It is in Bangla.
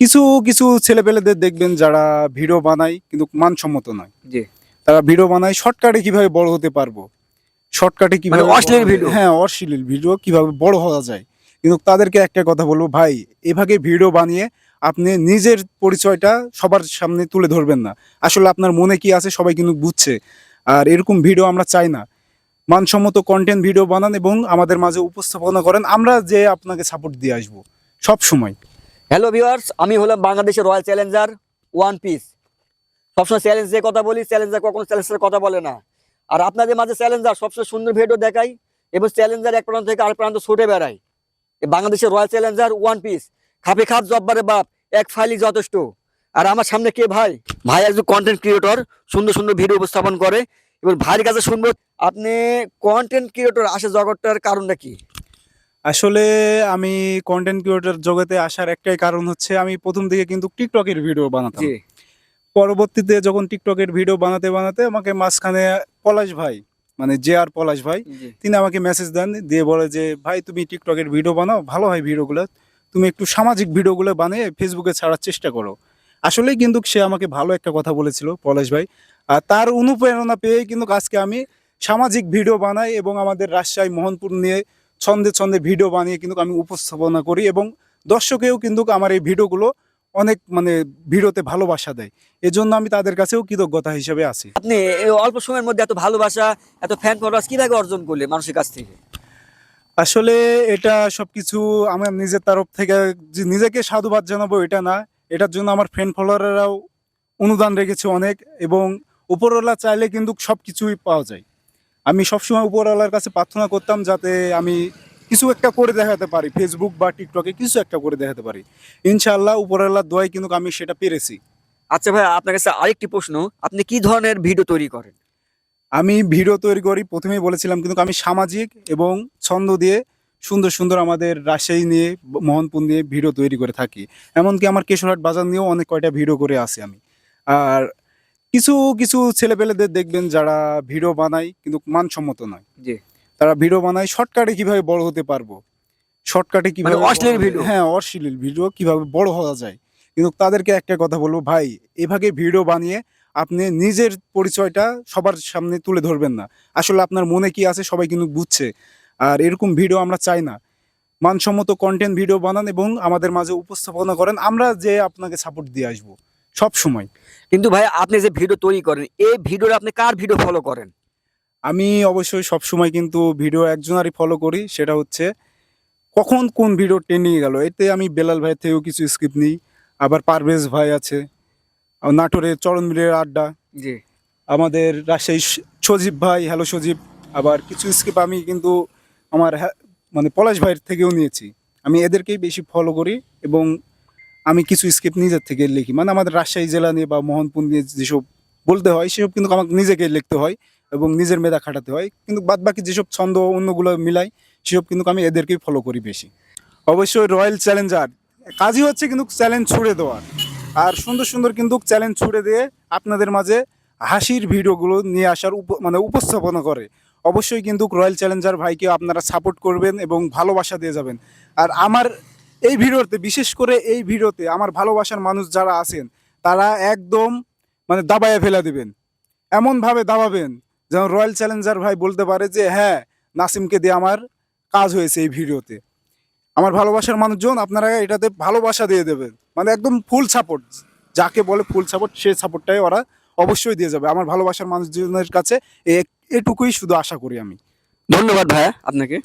কিছু কিছু ছেলেপেলেদের দেখবেন যারা ভিডিও বানায় কিন্তু মানসম্মত নয়। জি। তারা ভিডিও বানায় শর্টকাটে কীভাবে বড় হতে পারব শর্টকাটে কীভাবে মানে অশ্লীল video? হ্যাঁ অশ্লীল ভিডিও কীভাবে বড় হওয়া যায়। কিন্তু তাদেরকে একটা কথা বলব ভাই এভাবে ভিডিও বানিয়ে আপনি নিজের পরিচয়টা সবার সামনে তুলে ধরবেন না। আসলে আপনার মনে কি আছে সবাই কিন্তু বুঝছে। আর এরকম ভিডিও আমরা চাই না। মানসম্মত কন্টেন্ট ভিডিও বানান এবং আমাদের মাঝে উপস্থাপনা করেন। আমরা যে আপনাকে সাপোর্ট দিয়ে আসব সব সময় হ্যালো ভিওয়ার্স আমি হলাম বাংলাদেশের রয়্যাল চ্যালেঞ্জার ওয়ান পিস সবসময় চ্যালেঞ্জ যে কথা বলি চ্যালেঞ্জার কখনো চ্যালেঞ্জের কথা বলে না। আর আপনাদের মাঝে চ্যালেঞ্জার সবসময় সুন্দর ভিডিও দেখাই এবং চ্যালেঞ্জার এক প্রান্ত থেকে আরেক প্রান্ত ছুটে বেড়াই। বাংলাদেশের রয়্যাল চ্যালেঞ্জার ওয়ান পিস খাপে খাপ, জব্বারে বাপ, এক ফাইলই যথেষ্ট। আর আমার সামনে কে ভাই? ভাই একজন কন্টেন্ট ক্রিয়েটর সুন্দর সুন্দর ভিডিও উপস্থাপন করে। এবং ভাইয়ের কাছে শুনব, আপনি কন্টেন্ট ক্রিয়েটর আসে জগৎটার কারণটা কি? আসলে আমি কন্টেন্ট ক্রিয়েটর জগতে আসার একটাই কারণ হচ্ছে আমি প্রথম দিকে কিন্তু টিকটকের ভিডিও বানাতাম। পরবর্তীতে যখন টিকটকের ভিডিও বানাতে বানাতে আমাকে মাঝখানে পলাশ ভাই মানে জে আর পলাশ ভাই তিনি আমাকে মেসেজ দেন দিয়ে বলে যে ভাই তুমি টিকটকের ভিডিও বানাও ভালো হয় ভিডিওগুলো তুমি একটু সামাজিক ভিডিওগুলো বানিয়ে ফেসবুকে ছাড়ার চেষ্টা করো। আসলেই কিন্তু সে আমাকে ভালো একটা কথা বলেছিল পলাশ ভাই। আর তার অনুপ্রেরণা পেয়ে কিন্তু আজকে আমি সামাজিক ভিডিও বানাই এবং আমাদের রাজশাহী মোহনপুর নিয়ে ছন্দে ছন্দে ভিডিও বানিয়ে কিন্তু আমি উপস্থাপনা করি এবং দর্শকেও কিন্তু আমার এই ভিডিওগুলো অনেক মানে ভিডিওতে ভালোবাসা দেয়। এজন্য আমি তাদের কাছেও কৃতজ্ঞতা হিসেবে আছি। আপনি অল্প সময়ের মধ্যে এত ভালোবাসা এত ফ্যান ফলোয়ার্স কীভাবে অর্জন করলে মানুষের কাছ থেকে? আসলে এটা সবকিছু আমার নিজের তরফ থেকে যে নিজেকে সাধুবাদ জানাব এটা না এটার জন্য আমার ফ্রেন্ড ফলোয়াররাও অনুদান রেখেছে অনেক এবং উপরওয়ালা চাইলে কিন্তু সব কিছুই পাওয়া যায়। আমি সবসময় উপরওয়ালার কাছে প্রার্থনা করতাম যাতে আমি কিছু একটা করে দেখাতে পারি ফেসবুক বা টিকটকে কিছু একটা করে দেখাতে পারি। ইনশাআল্লাহ উপরওয়ালার দোয়ায় কিন্তু আমি সেটা পেরেছি। আচ্ছা ভাই আপনার কাছে আরেকটি প্রশ্ন আপনি কি ধরনের ভিডিও তৈরি করেন? আমি ভিডিও তৈরি করি প্রথমেই বলেছিলাম কিন্তু আমি সামাজিক এবং ছন্দ দিয়ে সুন্দর সুন্দর আমাদের রাজশাহী নিয়ে মোহনপুর নিয়ে ভিডিও তৈরি করে থাকি। এমনকি আমার কেশরহাট বাজার নিয়েও অনেক কয়টা ভিডিও করে আসি আমি। আর কিছু কিছু ছেলেপেলেদের দেখবেন যারা ভিডিও বানায় কিন্তু মানসম্মত নয়। জি। তারা ভিডিও বানায় শর্টকাটে কীভাবে বড় হতে পারব? শর্টকাটে কীভাবে মানে অশ্লীল video? হ্যাঁ অশ্লীল ভিডিও কীভাবে বড় হওয়া যায়? কিন্তু তাদেরকে একটা কথা বলব ভাই এভাবে ভিডিও বানিয়ে আপনি নিজের পরিচয়টা সবার সামনে তুলে ধরবেন না। আসলে আপনার মনে কি আছে সবাই কিন্তু বুঝছে। আর এরকম ভিডিও আমরা চাই না। মানসম্মত কন্টেন্ট ভিডিও বানান এবং আমাদের মাঝে উপস্থাপনা করেন। আমরা যে আপনাকে সাপোর্ট দিয়ে আসব। সব সময়। কিন্তু ভাই আপনি যে ভিডিও তৈরি করেন এই ভিডিওর আপনি কার ভিডিও ফলো করেন? আমি অবশ্যই সব সময় কিন্তু ভিডিও একজনারই ফলো করি সেটা হচ্ছে কখন কোন ভিডিও ট্রেন্ডিং গেল। এতে আমি বেলাল ভাইয়ের থেকেও কিছু স্কিপ নিই আবার পারভেজ ভাই আছে নাটোরে চরণ মিলের আড্ডা জি। আমাদের রাজশাহী সজীব ভাই হ্যালো সজীব আবার কিছু স্কিপ আমি কিন্তু আমার মানে পলাশ ভাইয়ের থেকেও নিয়েছি। আমি এদেরকেই বেশি ফলো করি এবং আমি কিছু স্কিপ নিজের থেকে লিখি। মানে আমাদের রাজশাহী জেলা নিয়ে বা মোহনপুর নিয়ে যেসব বলতে হয়, সেসব কিন্তু আমাকে নিজেকে লিখতে হয় এবং নিজের মেধা খাটাতে হয়। কিন্তু বাদ বাকি যেসব ছন্দ অন্যগুলো মিলাই, সেসব কিন্তু আমি এদেরকেই ফলো করি বেশি। অবশ্যই রয়্যাল চ্যালেঞ্জার কাজই হচ্ছে কিন্তু চ্যালেঞ্জ ছুড়ে দেওয়ার। আর সুন্দর সুন্দর কিন্তু চ্যালেঞ্জ ছুড়ে দিয়ে আপনাদের মাঝে হাসির ভিডিওগুলো নিয়ে আসার উপ- মানে উপস্থাপনা করে। অবশ্যই কিন্তু রয়্যাল চ্যালেঞ্জার ভাইকে আপনারা সাপোর্ট করবেন এবং ভালোবাসা দিয়ে যাবেন। আর আমার এই ভিডিওতে, বিশেষ করে এই ভিডিওতে আমার ভালোবাসার মানুষ যারা আছেন, তারা একদম মানে দাবায় ফেলে দিবেন। এমনভাবে দাবাবেন যেন রয়্যাল চ্যালেঞ্জার ভাই বলতে পারে যে হ্যাঁ নাসিমকে দিয়ে আমার কাজ হয়েছে এই ভিডিওতে। আমার ভালোবাসার মানুষজন আপনারা এটাতে ভালোবাসা দিয়ে দেবেন। মানে একদম ফুল সাপোর্ট যাকে বলে ফুল সাপোর্ট সেই সাপোর্টটাই ওরা অবশ্যই দিয়ে যাবে। আমার ভালোবাসার মানুষজনের কাছে এটুকুই শুধু আশা করি আমি। ধন্যবাদ ভাইয়া আপনাকে।